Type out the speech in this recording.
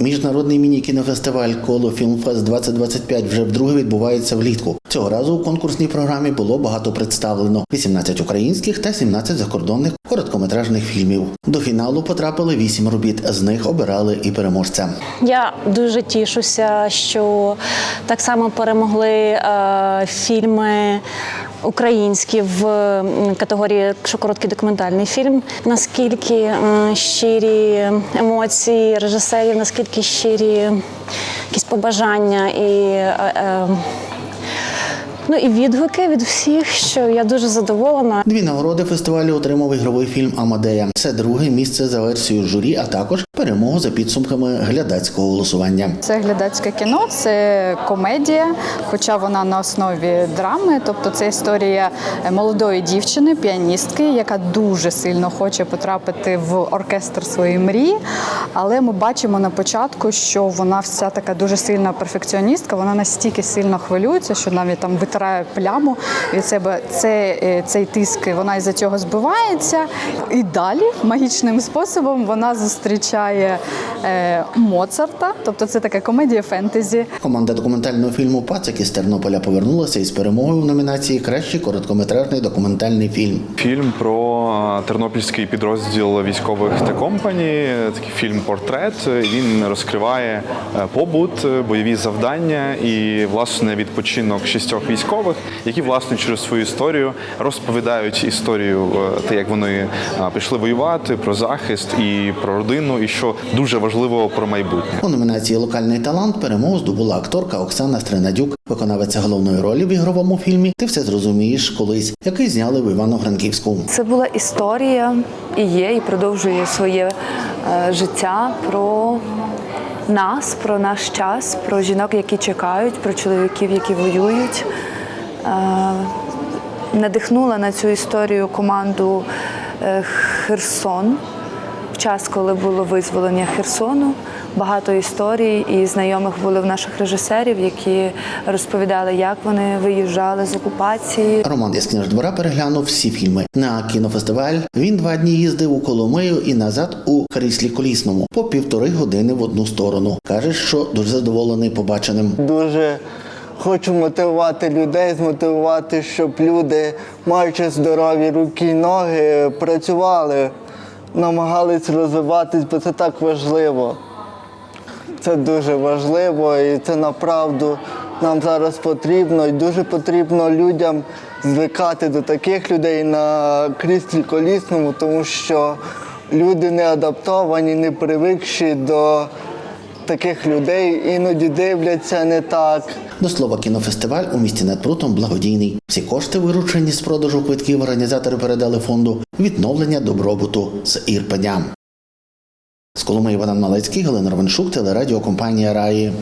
Міжнародний міні-кінофестиваль Коло Філмфест 2025 вже вдруге відбувається влітку. Цього разу у конкурсній програмі було багато представлено: 18 українських та 17 закордонних короткометражних фільмів. До фіналу потрапили 8 робіт. З них обирали і переможця. Я дуже тішуся, що так само перемогли е, фільми українські в категорії якщо короткий документальний фільм. Наскільки щирі емоції режисерів, наскільки щирі якісь побажання і. е, е, Ну і відгуки від всіх, що я дуже задоволена. Дві нагороди фестивалю отримав ігровий фільм Амадея. Це друге місце за версією журі, а також перемогу за підсумками глядацького голосування. Це глядацьке кіно, це комедія, хоча вона на основі драми. Тобто це історія молодої дівчини, піаністки, яка дуже сильно хоче потрапити в оркестр своєї мрії. Але ми бачимо на початку, що вона вся така дуже сильна перфекціоністка. Вона настільки сильно хвилюється, що навіть там витирає пляму від себе. Це, е, цей тиск, вона із-за цього збивається. І далі магічним способом вона зустрічає е, Моцарта, тобто це така комедія фентезі. Команда документального фільму Пацик із Тернополя повернулася із перемогою в номінації Кращий короткометражний документальний фільм. Фільм про е, тернопільський підрозділ військових та компані. Такий фільм портрет. Він розкриває е, побут, е, бойові завдання і власне відпочинок шістьох військових, які власне через свою історію розповідають історію, те, як вони пішли воювати, про захист і про родину, і що дуже важливо про майбутнє. У номінації Локальний талант перемогу здобула акторка Оксана Стринадюк, виконавиця головної ролі в ігровому фільмі. Ти все зрозумієш колись, який зняли в Івано-Франківську. Це була історія і є, і продовжує своє е, життя про нас, про наш час, про жінок, які чекають, про чоловіків, які воюють. Е, надихнула на цю історію команду е, Херсон час, коли було визволення Херсону. Багато історій і знайомих були в наших режисерів, які розповідали, як вони виїжджали з окупації, Роман із книждвора переглянув всі фільми. На кінофестиваль він два дні їздив у Коломию і назад у кріслі колісному по півтори години в одну сторону. Каже, що дуже задоволений побаченим. Дуже хочу мотивувати людей, змотивувати, щоб люди, маючи здорові руки і ноги, працювали, намагались розвиватись, бо це так важливо. Це дуже важливо і це направду нам зараз потрібно. І дуже потрібно людям звикати до таких людей на кріслі колісному, тому що люди не адаптовані, не привикші до таких людей, іноді дивляться не так. До слова, кінофестиваль у місті над прутом благодійний. Всі кошти, виручені з продажу квитків, організатори передали фонду відновлення добробуту з Ірпеня. З Коломи Іван Малецький, Галина Романшук, телерадіокомпанія Раї.